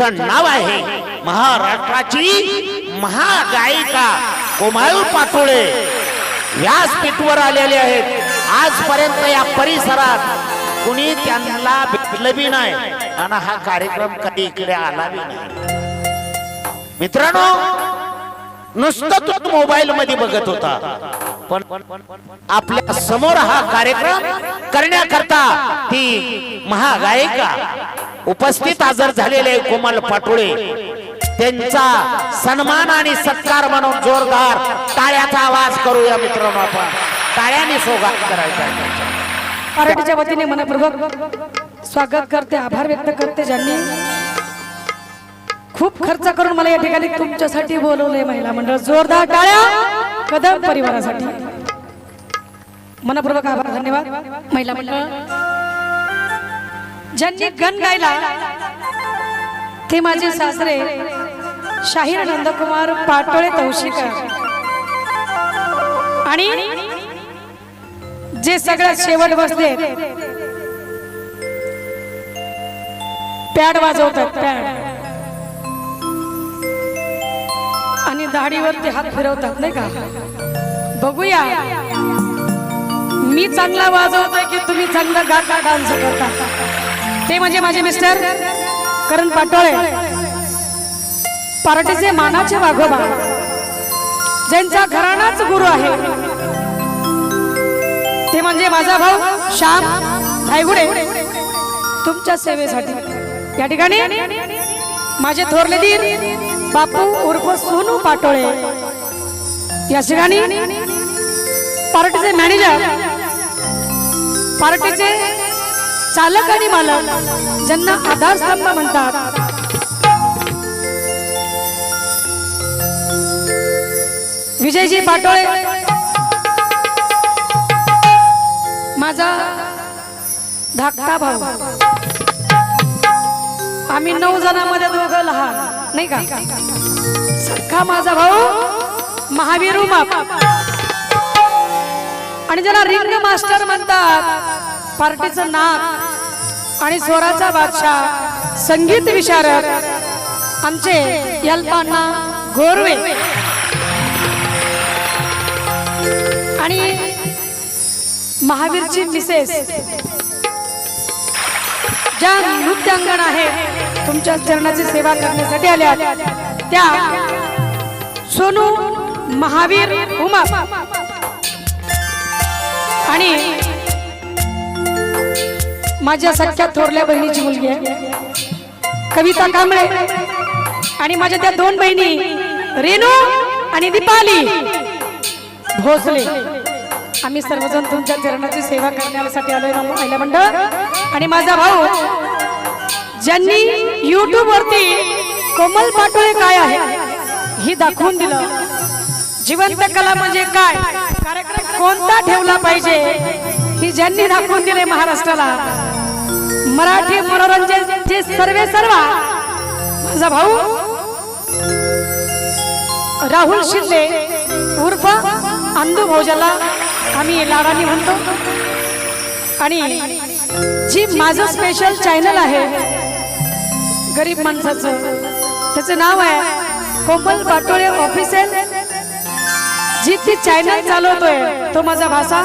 तिचं नाव आहे महाराष्ट्राची महागायिका कोमाळू पाटोळे. व्यासपीठवर आलेले आहेत. आजपर्यंत या परिसरात कुणी त्यांना भेटलं बी नाही आणि हा कार्यक्रम कधी इकडे आला बी नाही. मित्रांनो नुसतं तो मोबाईल मध्ये बघत होता. पण आपल्यासमोर हा कार्यक्रम करण्याकरता ती महागायिका उपस्थित हजर झालेले कोमल पाटोळे. त्यांचा सन्मान आणि सत्कार म्हणून जोरदार टाळ्याचा आवाज करूया मित्रांनो आपण. टाळ्याने सोगात करायचा. मराठीच्या वतीने मनपूर्वक स्वागत करते आभार व्यक्त करते ज्यांनी. खूप खर्च करून मला या ठिकाणी तुमच्यासाठी बोलवलंय महिला मंडळ. जोरदार टाळ्या कदम परिवारासाठी. मनपूर्वक आभार धन्यवाद. महिला मंडळ ज्यांनी गण गायला ते माझे सासरे शाहीर नंदकुमार पाटोळे तौशिकर आणि जे सगळ्यात शेवट बसले पॅड वाजवतात पॅड. आणि दाढीवरती हात फिरवतात नाही का? बघूया. मी चांगला वाजवतोय की तुम्ही चांगला गाता डान्स करता? ते म्हणजे माझे मिस्टर करण पाटोळे. पार्टीचे मानाचे वाघोबा ज्यांचा घराणाच गुरु आहे. ते म्हणजे माझा भाऊ श्याम धायगुडे तुमच्या सेवेसाठी. या ठिकाणी माझे थोरले दीर बापू उर्फ सोनू पाटोळे. या ठिकाणी पार्टीचे मॅनेजर पार्टीचे चालक आणि मालक ज्यांना आधारस्तंभ म्हणतात. विजयजी पाटोळे. माझा धाकटा भाऊ. आम्ही नऊ जणांमध्ये दोघं लहान नाही का? सख्खा माझा भाऊ महावीर उमाप. आणि ज्याला रिंग मास्टर म्हणतात पार्टीचं नाक आणि स्वराचा बादशाह. संगीत विशारद आमचे यल्पांना गोरवे आणि महावीरची मिसेस. ज्या नृत्यांगण आहेत तुमच्या चरणाची सेवा करण्यासाठी आल्या त्या सोनू महावीर उमा. माझ्या सख्या थोरल्या बहिणीची मुलगी आहे. कविता कांबळे आणि माझ्या त्या दोन बहिणी रेणू आणि दीपाली. भोसले. आम्ही सर्वजण तुमच्या चरणाची सेवा करण्यासाठी आलोय महिला मंडळ. आणि माझा भाऊ ज्यांनी युट्यूब वरती कोमल पाटोळे काय आहे ही दाखवून दिलं. जिवंत कला म्हणजे काय? कार्यक्रम कोणता ठेवला पाहिजे? ही ज्यांनी दाखवून दिले महाराष्ट्राला मराठी मनोरंजन जे सर्वे सर्वा. माझा भाऊ राहुल शिंदे उर्फ अंधू भाऊजाला आम्ही लाडानी म्हणतो. आणि जी माझं स्पेशल चॅनल आहे गरीब माणसाचं त्याचं नाव आहे कोमल पाटोळे ऑफिशियल जी ती चॅनल चालवतोय तो माझा भाषा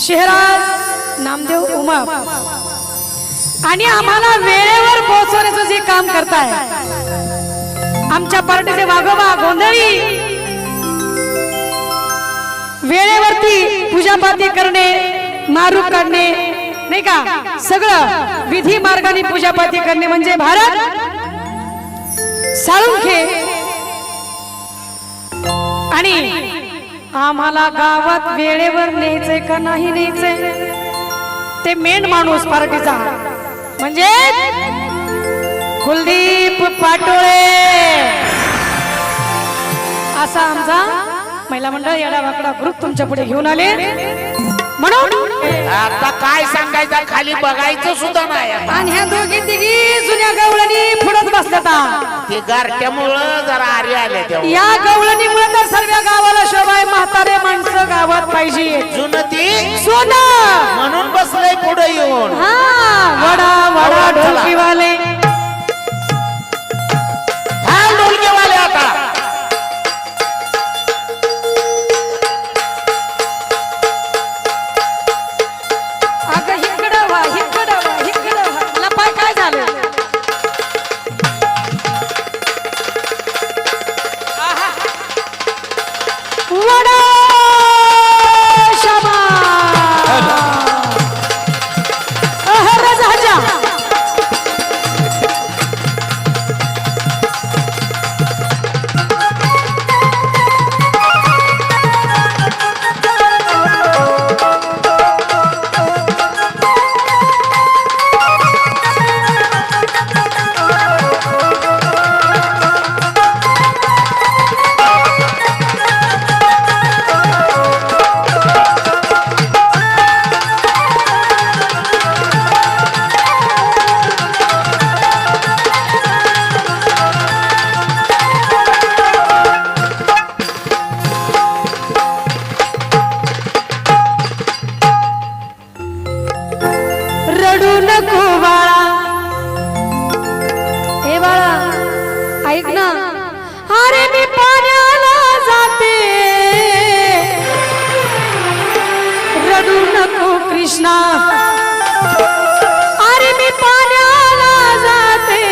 शहराज नामदेव उमा. आणि आम्हाला वेळेवर पोहोचवण्याचं जे काम करताय. आमच्या पार्टीचे वाघोबा गोंधळी. वेळेवरती पूजापाती करणे मारू काढणे नाही का? सगळं विधी मार्गाने पूजापाती करणे म्हणजे भारत साळुंखे. आणि आम्हाला गावात वेळेवर न्यायचंय का नाही न्यायचंय? ते मेन माणूस पार्टीचा. म्हणजे? कुलदीप पाटोळे. असा आमचा महिला मंडळ येडा वाकडा ग्रुप तुमच्यापुढे घेऊन आले. म्हणून? आता काय सांगायचं? खाली बघायचं सुद्धा नाही आता. आणि ह्या दोघी तिघी जुन्या गवळणी पुढत बसल्यात ते गारट्यामुळं जरा आरे आले तेव्हा. या गवळणीमुळे तर सर्व गावाला शोभाय म्हातारे माणसं गावात पाहिजे. जुन ती? सोनं म्हणून बसलंय पुढे येऊन. हा वडा वडा. ढोलकीवाले. हा ढोलकेवाले. रडू नको कृष्णा. अरे मी पाण्याला जाते.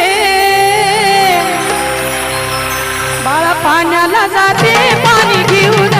बाळा पाण्याला जाते पाणी घेऊन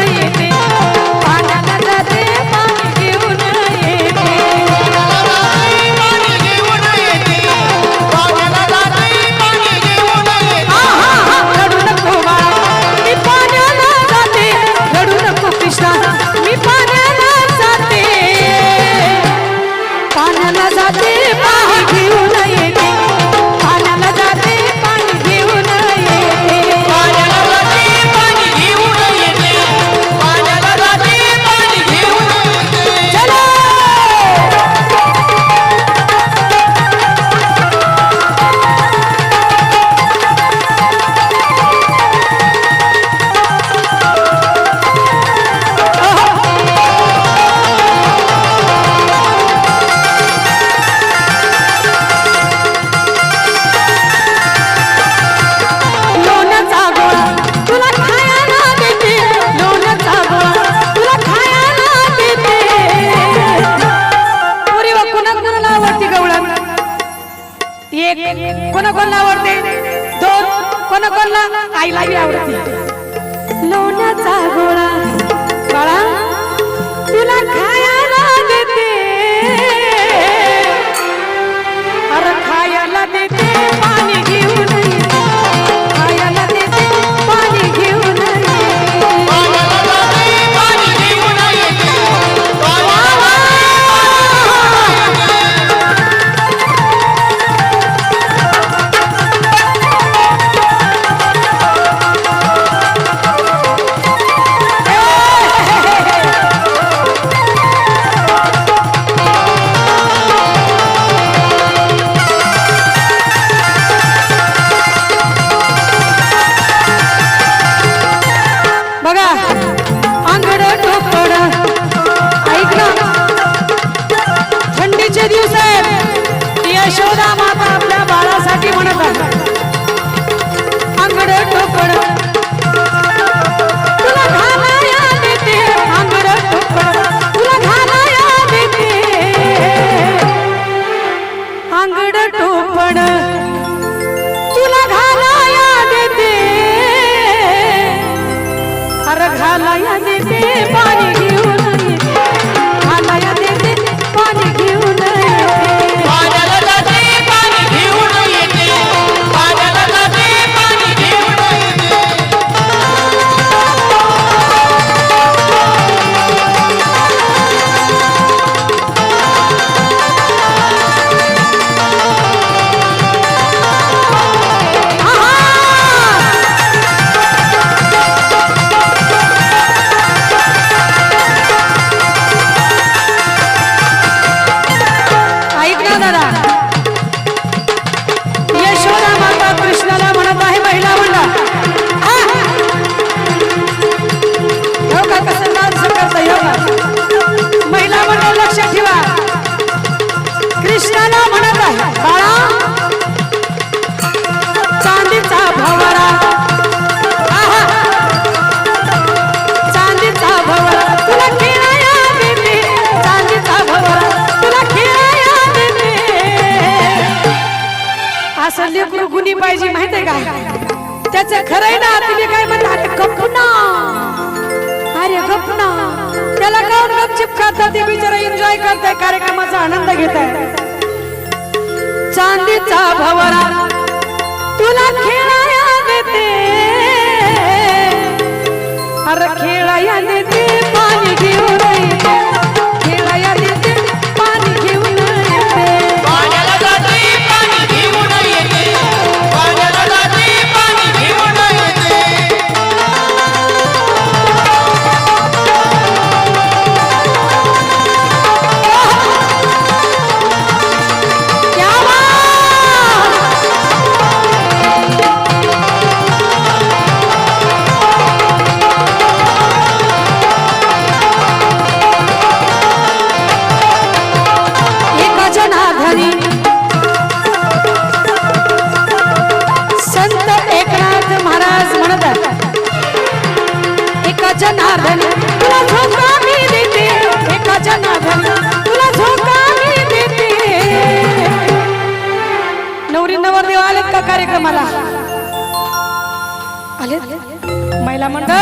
एक कोणा कोणाला आवडते दोन. कोणा कोणाला आईला आवडते. लोण्याचा गोळा. बाळा. कुणी पाहिजे माहितीये का त्याचं खरंय ना तिने काय म्हणतात अरे अरे गपना त्याला काऊन गपचिप करतात ते बिचारा एन्जॉय करताय कार्यक्रमाचा आनंद घेत आहे चांदीचा भवरा तुला खेळाया देते अरे खेळाया देते पाणी घेऊन आलेत का कार्यक्रमाला? आले महिला मंडळ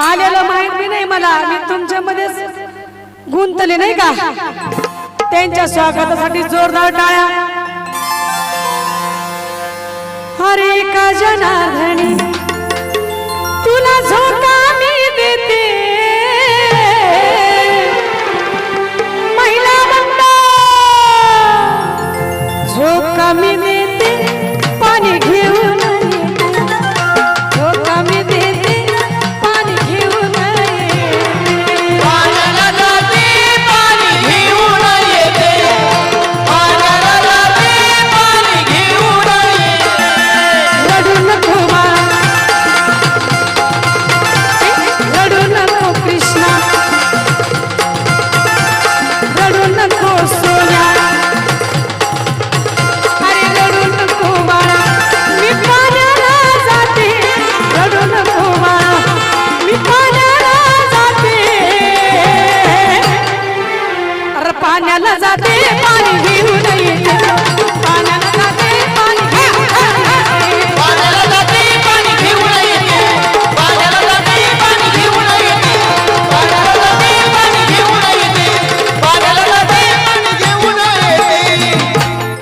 आलेलं माहीत बी नाही मला. मी तुमच्यामध्येच गुंतले नाही का? त्यांच्या स्वागतासाठी जोरदार टाळ्या. हरे का जनार्दनी तुला झोका